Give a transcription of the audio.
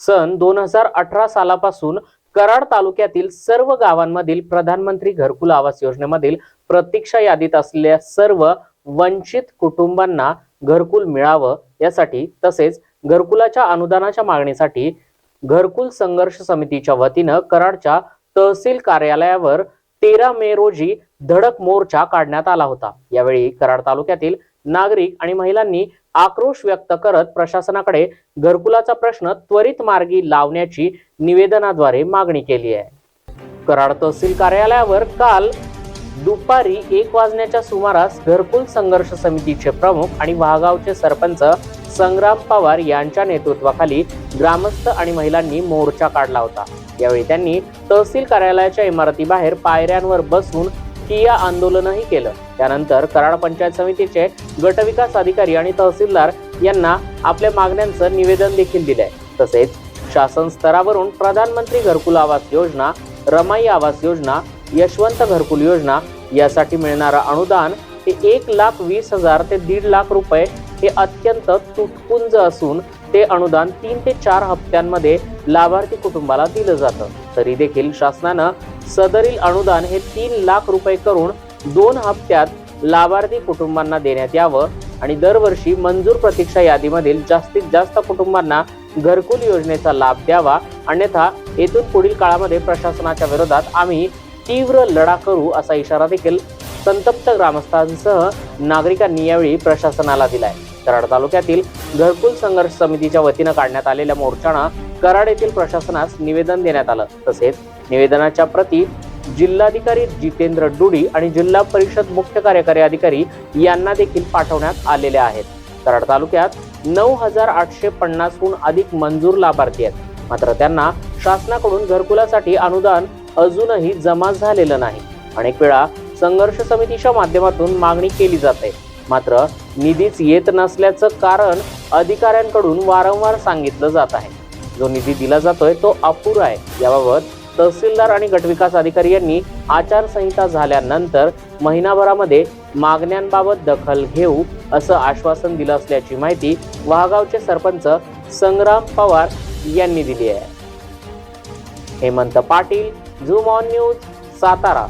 सन दोन हजार अठरा सालापासून कराड तालुक्यातील सर्व गावांमधील प्रधानमंत्री घरकुल आवास योजनेमधील प्रतीक्षा यादीत असलेल्या सर्व वंचित कुटुंबांना घरकुल मिळावं यासाठी तसेच घरकुलाच्या अनुदानाच्या मागणीसाठी घरकुल संघर्ष समितीच्या वतीनं कराडच्या तहसील कार्यालयावर तेरा मे रोजी धडक मोर्चा काढण्यात आला होता. यावेळी कराड तालुक्यातील नागरिक आणि महिलांनी आक्रोश व्यक्त करत प्रशासनाकडे घरकुलाचा प्रश्न त्वरित मार्गी लावण्याची निवेदनाद्वारे मागणी केली आहे. कराड तहसील कार्यालयावर काल दुपारी एक वाजण्याच्या सुमारास घरकुल संघर्ष समितीचे प्रमुख आणि वाघावचे सरपंच संग्राम पवार यांच्या नेतृत्वाखाली ग्रामस्थ आणि महिलांनी मोर्चा काढला होता. यावेळी त्यांनी तहसील कार्यालयाच्या इमारतीबाहेर पायऱ्यांवर बसून ठिय्या आंदोलनही केलं. त्यानंतर कराड पंचायत समितीचे गटविकास अधिकारी आणि तहसीलदार यांना आपल्या मागण्यांचं निवेदन देखील दिलंय. तसेच शासन स्तरावरून प्रधानमंत्री घरकुल आवास योजना रमाई आवास योजना यशवंत घरकुल योजना यासाठी मिळणारं अनुदान हे एक लाख वीस हजार ते दीड लाख रुपये हे अत्यंत तुटपुंज असून ते अनुदान तीन ते चार हप्त्यांमध्ये लाभार्थी कुटुंबाला दिलं जातं. तरी देखील शासनानं सदरील अनुदान हे तीन लाख रुपये करून दोन हप्त्यात लाभार्थी कुटुंबांना देण्यात यावं आणि दरवर्षी मंजूर प्रतीक्षा यादीमधील जास्तीत जास्त कुटुंबांना घरकुल योजनेचा लाभ द्यावा. अन्यथा येथून पुढील काळामध्ये प्रशासनाच्या विरोधात आम्ही तीव्र लढा करू असा इशारा देखील संतप्त ग्रामस्थांसह नागरिकांनी यावेळी प्रशासनाला दिलाय. कराड तालुक्यातील घरकुल संघर्ष समितीच्या वतीनं काढण्यात आलेल्या मोर्चानं कराड येथील प्रशासनास निवेदन देण्यात आलं. तसेच निवेदनाच्या प्रती जिल्हाधिकारी जितेंद्र डुडी आणि जिल्हा परिषद मुख्य कार्यकारी अधिकारी यांना देखील पाठवण्यात आलेल्या आहेत. कराड तालुक्यात नऊ हजार आठशे पन्नासहून अधिक मंजूर लाभार्थी आहेत. मात्र त्यांना शासनाकडून घरकुलासाठी अनुदान अजूनही जमा झालेलं नाही. अनेक वेळा संघर्ष समितीच्या माध्यमातून मागणी केली जाते. मात्र निधीच येत नसल्याचं कारण अधिकाऱ्यांकडून वारंवार सांगितलं जात आहे. जो निधी दिला जातोय तो अपुरा आहे. याबाबत तहसीलदार आणि गटविकास अधिकारी यांनी आचारसंहिता झाल्यानंतर महिनाभरामध्ये मागण्यांबाबत दखल घेऊ असं आश्वासन दिलं असल्याची माहिती वाघावचे सरपंच संग्राम पवार यांनी दिली आहे. Hemant Patil zoom on news Satara.